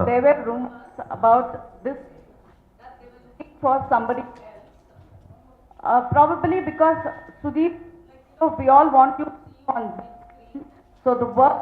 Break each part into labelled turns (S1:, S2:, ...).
S1: Huh.
S2: there were rumors about this that they were looking for somebody else. Uh, probably because Sudeep, you know, we all want you to see on screen, so the work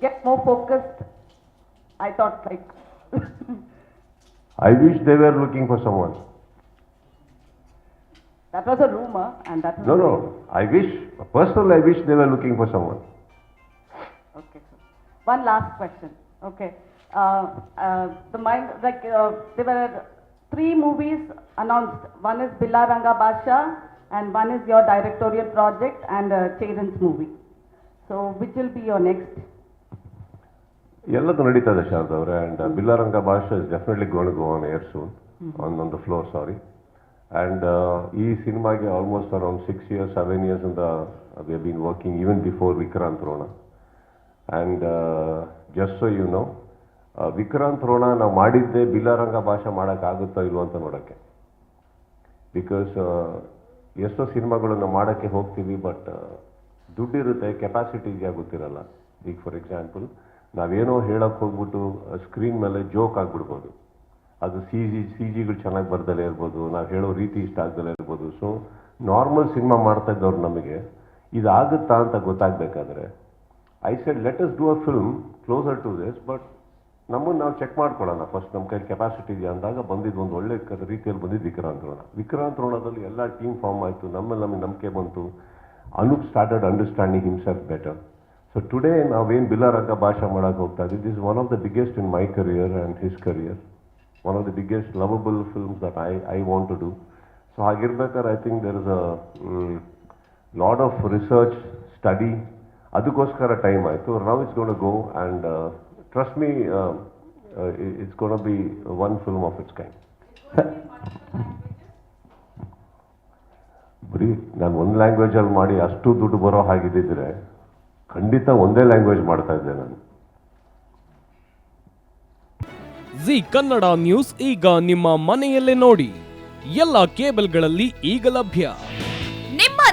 S2: get more focused. I thought like.
S1: I wish they were looking for someone.
S2: That was a rumor, and that was.
S1: No, no, I wish, personally, I wish they were looking for someone.
S2: Okay, sir. One last question. Okay. Uh, uh, the mind, like, uh, there were three movies announced. One is Billa Ranga Basha, and one is your directorial project and uh, Chetan's movie. So, which will be your next?
S1: and uh, Billa Ranga Basha is definitely going to go on air soon, mm-hmm. on, on the floor, sorry. And uh, this cinema is almost around six years, seven years, and we have been working even before Vikram Trona. And just so you know Vikrant Rona ನಾವು ಮಾಡಿದ್ದೆ ಬಿಲ್ಲಾರಂಗ ಭಾಷೆ ಮಾಡೋಕ್ಕಾಗುತ್ತೋ ಇಲ್ವೋ ಅಂತ ನೋಡೋಕ್ಕೆ. Because ಎಷ್ಟೋ ಸಿನಿಮಾಗಳನ್ನು ಮಾಡೋಕ್ಕೆ ಹೋಗ್ತೀವಿ ಬಟ್ ದುಡ್ಡಿರುತ್ತೆ ಕೆಪಾಸಿಟಿ ಇದೆಯಾ ಗೊತ್ತಿರಲ್ಲ. ಈಗ ಫಾರ್ ಎಕ್ಸಾಂಪಲ್ ನಾವೇನೋ ಹೇಳೋಕ್ಕೆ ಹೋಗ್ಬಿಟ್ಟು ಸ್ಕ್ರೀನ್ ಮೇಲೆ ಜೋಕ್ ಆಗಿಬಿಡ್ಬೋದು. ಅದು ಸಿ ಜಿ ಸಿ ಜಿಗಳು ಚೆನ್ನಾಗಿ ಬರ್ದಲೇ ಇರ್ಬೋದು, ನಾವು ಹೇಳೋ ರೀತಿ ಇಷ್ಟ ಆಗ್ದಲೇ ಇರ್ಬೋದು. ಸೊ ನಾರ್ಮಲ್ ಸಿನಿಮಾ ಮಾಡ್ತಾ ಇದ್ದವ್ರು ನಮಗೆ, ಇದಾಗುತ್ತಾ ಅಂತ ಗೊತ್ತಾಗಬೇಕಾದ್ರೆ I said let us do a film closer to this but ನಮ್ಮನ್ನು ನಾವು ಚೆಕ್ ಮಾಡ್ಕೊಳ್ಳೋಣ. ಫಸ್ಟ್ ನಮ್ಮ ಕೈಲಿ ಕೆಪಾಸಿಟಿ ಇದೆಯಾ ಅಂದಾಗ ಬಂದಿದ್ದು ಒಂದು ಒಳ್ಳೆ ಕ- ರೀತಿಯಲ್ಲಿ ಬಂದಿದ್ದು ವಿಕ್ರಾಂತ್ ರೋಣ ವಿಕ್ರಾಂತ್ ರೋಣದಲ್ಲಿ ಎಲ್ಲ ಟೀಮ್ ಫಾರ್ಮ್ ಆಯಿತು. ನಮ್ಮಲ್ಲಿ ನಮಗೆ ನಂಬಿಕೆ ಬಂತು. Anup started understanding himself better so today ನಾವೇನು ಬಿಲ್ಲಾರಂಗ ಭಾಷೆ ಮಾಡೋಕ್ಕೆ ಹೋಗ್ತಾ ಇದ್ದೀವಿ. This one of the biggest in my career and his career one of the biggest lovable films that I I want to do so ಹಾಗಿರ್ಬೇಕಾದ್ರೆ I think there is a lot of research study ಅದಕ್ಕೋಸ್ಕರ time ಆಯಿತು. Now it's gonna go and trust me it's gonna be one film of its kind ಬರೀ ನಾನು ಒಂದು ಲ್ಯಾಂಗ್ವೇಜಲ್ಲಿ ಮಾಡಿ ಅಷ್ಟು ದುಡ್ಡು ಬರೋ ಹಾಗಿದ್ದಿದ್ರೆ ಖಂಡಿತ ಒಂದೇ ಲ್ಯಾಂಗ್ವೇಜ್ ಮಾಡ್ತಾ ಇದ್ದೆ ನಾನು.
S3: ಜಿ ಕನ್ನಡ ನ್ಯೂಸ್ ಈಗ ನಿಮ್ಮ ಮನೆಯಲ್ಲೇ ನೋಡಿ. ಎಲ್ಲ ಕೇಬಲ್ಗಳಲ್ಲಿ ಈಗ ಲಭ್ಯ.